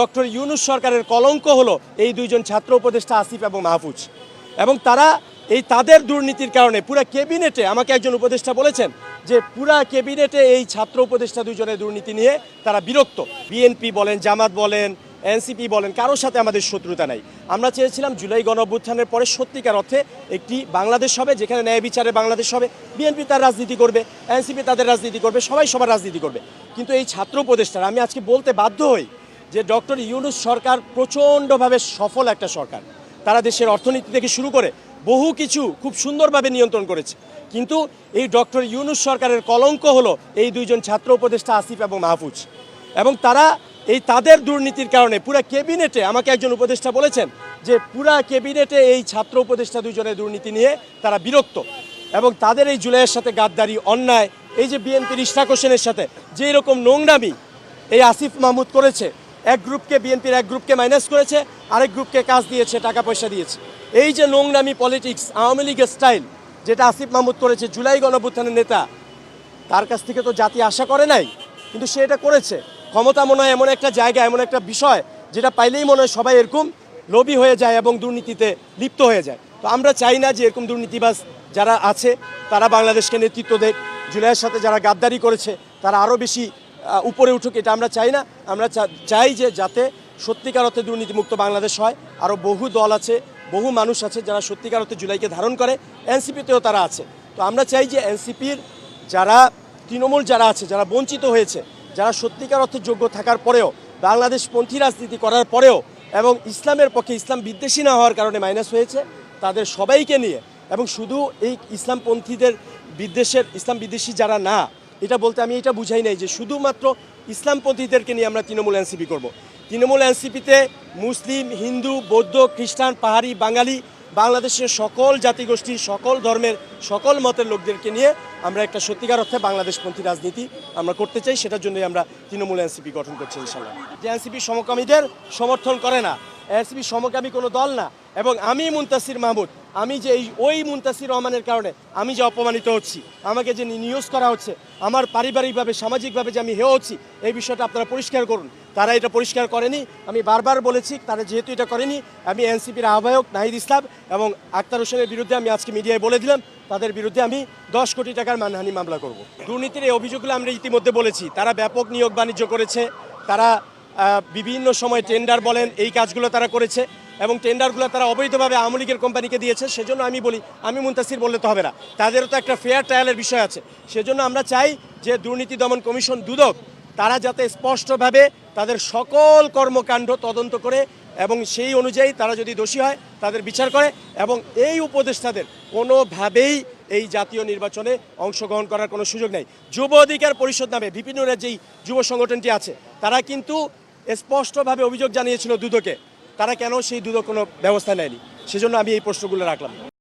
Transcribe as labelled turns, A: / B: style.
A: Doctor Yunus সরকারের কলঙ্ক হলো এই দুইজন ছাত্র উপদেষ্টা আসিফ এবং মাহফুজ। এবং তারা এই তাদের দুর্নীতির কারণে পুরা ক্যাবিনেটে, আমাকে একজন উপদেষ্টা বলেছেন যে পুরা ক্যাবিনেটে এই ছাত্র উপদেষ্টা দুজনের দুর্নীতি নিয়ে তারা বিরক্ত। বিএনপি বলেন, জামাত বলেন, এনসিপি বলেন, কারোর সাথে আমাদের শত্রুতা নাই। আমরা চেয়েছিলাম জুলাই গণ অভ্যুত্থানের পরে সত্যিকার অর্থে একটি বাংলাদেশ হবে, যেখানে ন্যায় বিচারে বাংলাদেশ হবে। বিএনপি তার রাজনীতি করবে, এনসিপি তাদের রাজনীতি করবে, সবাই সবার রাজনীতি করবে। কিন্তু এই ছাত্র উপদেষ্টারা, আমি আজকে বলতে বাধ্য হই যে ডক্টর ইউনুস সরকার প্রচণ্ডভাবে সফল একটা সরকার। তারা দেশের অর্থনীতি থেকে শুরু করে বহু কিছু খুব সুন্দরভাবে নিয়ন্ত্রণ করেছে। কিন্তু এই ডক্টর ইউনুস সরকারের কলঙ্ক হলো এই দুইজন ছাত্র উপদেষ্টা আসিফ এবং মাহফুজ। এবং তারা এই তাদের দুর্নীতির কারণে পুরা ক্যাবিনেটে আমাকে একজন উপদেষ্টা বলেছেন যে পুরা ক্যাবিনেটে এই ছাত্র উপদেষ্টা দুজনের দুর্নীতি নিয়ে তারা বিরক্ত। এবং তাদের এই জুলাইয়ের সাথে গাদ্দারি, অন্যায়, এই যে বিএনপির ইশরাক হোসেনের সাথে যে এরকম নোংরামি এই আসিফ মাহমুদ করেছে এক গ্রুপকে, বিএনপির এক গ্রুপকে মাইনাস করেছে, আরেক গ্রুপকে কাজ দিয়েছে, টাকা পয়সা দিয়েছে। এই যে নোংরামি পলিটিক্স আওয়ামী লীগের স্টাইল যেটা আসিফ মাহমুদ করেছে, জুলাই গণভুত্থানের নেতা, তার কাছ থেকে তো জাতি আশা করে নাই, কিন্তু সে এটা করেছে। ক্ষমতা মনে হয় এমন একটা জায়গা, এমন একটা বিষয়, যেটা পাইলেই মনে হয় সবাই এরকম লোভী হয়ে যায় এবং দুর্নীতিতে লিপ্ত হয়ে যায়। তো আমরা চাই না যে এরকম দুর্নীতিবাজ যারা আছে, তারা বাংলাদেশকে নেতৃত্ব দেয় জুলাইয়ের সাথে যারা গাদ্দারি করেছে, তারা আরও বেশি উপরে উঠুক, এটা আমরা চাই না। আমরা চাই যে যাতে সত্যিকার অর্থে দুর্নীতিমুক্ত বাংলাদেশ হয়। আরও বহু দল আছে, বহু মানুষ আছে যারা সত্যিকার অর্থে জুলাইকে ধারণ করে। এনসিপিতেও তারা আছে। তো আমরা চাই যে এনসিপির যারা, তৃণমূল যারা আছে, যারা বঞ্চিত হয়েছে, যারা সত্যিকার অর্থে যোগ্য থাকার পরেও বাংলাদেশ পন্থী রাজনীতি করার পরেও এবং ইসলামের পক্ষে ইসলাম বিদ্বেষী না হওয়ার কারণে মাইনাস হয়েছে, তাদের সবাইকে নিয়ে এবং শুধু এই ইসলামপন্থীদের বিদ্বেষের, ইসলাম বিদ্বেষী যারা না এটা বলতে আমি এটা বুঝাই নাই যে শুধুমাত্র ইসলামপন্থীদেরকে নিয়ে আমরা তৃণমূল এনসিপি করব। তৃণমূল এনসিপিতে মুসলিম, হিন্দু, বৌদ্ধ, খ্রিস্টান, পাহাড়ি, বাঙালি, বাংলাদেশের সকল জাতিগোষ্ঠী, সকল ধর্মের, সকল মতের লোকদেরকে নিয়ে আমরা একটা সত্যিকার অর্থে বাংলাদেশপন্থী রাজনীতি আমরা করতে চাই, সেটার জন্যই আমরা তৃণমূল এনসিপি গঠন করছি ইনশাল্লাহ যে এনসিপি সমকামীদের সমর্থন করে না, এনসিপি সমকামী কোনো দল না, এবং আমি মুন্তাসির মাহমুদ আমি যে এই ওই মুন্তাসির রহমানের কারণে আমি যে অপমানিত হচ্ছি, আমাকে যে নিউজ করা হচ্ছে, আমার পারিবারিকভাবে, সামাজিকভাবে যে আমি হেয় হচ্ছি, এই বিষয়টা আপনারা পরিষ্কার করুন। তারা এটা পরিষ্কার করেনি। আমি বারবার বলেছি, তারা যেহেতু এটা করেনি, আমি এনসিপির আহ্বায়ক নাহিদ ইসলাম এবং আক্তার হোসেনের বিরুদ্ধে আমি আজকে মিডিয়ায় বলে দিলাম, তাদের বিরুদ্ধে আমি দশ কোটি টাকার মানহানি মামলা করব। দুর্নীতির এই অভিযোগগুলো আমরা ইতিমধ্যে বলেছি। তারা ব্যাপক নিয়োগ বাণিজ্য করেছে, তারা বিভিন্ন সময় টেন্ডার বলেন, এই কাজগুলো তারা করেছে। এবং টেন্ডারগুলো তারা অবৈধভাবে আওয়ামী লীগের কোম্পানিকে দিয়েছে, সেজন্য আমি বলি, আমি মুন্তাসির বললে তো হবে না। তাদেরও তো একটা ফেয়ার ট্রায়ালের বিষয় আছে। সেজন্য আমরা চাই যে দুর্নীতি দমন কমিশন দুদক, তারা যাতে স্পষ্টভাবে তাদের সকল কর্মকাণ্ড তদন্ত করে এবং সেই অনুযায়ী তারা যদি দোষী হয়, তাদের বিচার করে এবং এই উপদেষ্টাদের কোনোভাবেই এই জাতীয় নির্বাচনে অংশগ্রহণ করার কোনো সুযোগ নেই। যুব অধিকার পরিষদ নামে বিভিন্ন যেই যুব সংগঠনটি আছে। তারা কিন্তু স্পষ্টভাবে অভিযোগ জানিয়েছিল দুদকে। তারা কেন সেই দুদক কোনো ব্যবস্থা নেয়নি? সেজন্য আমি এই প্রশ্নগুলো রাখলাম।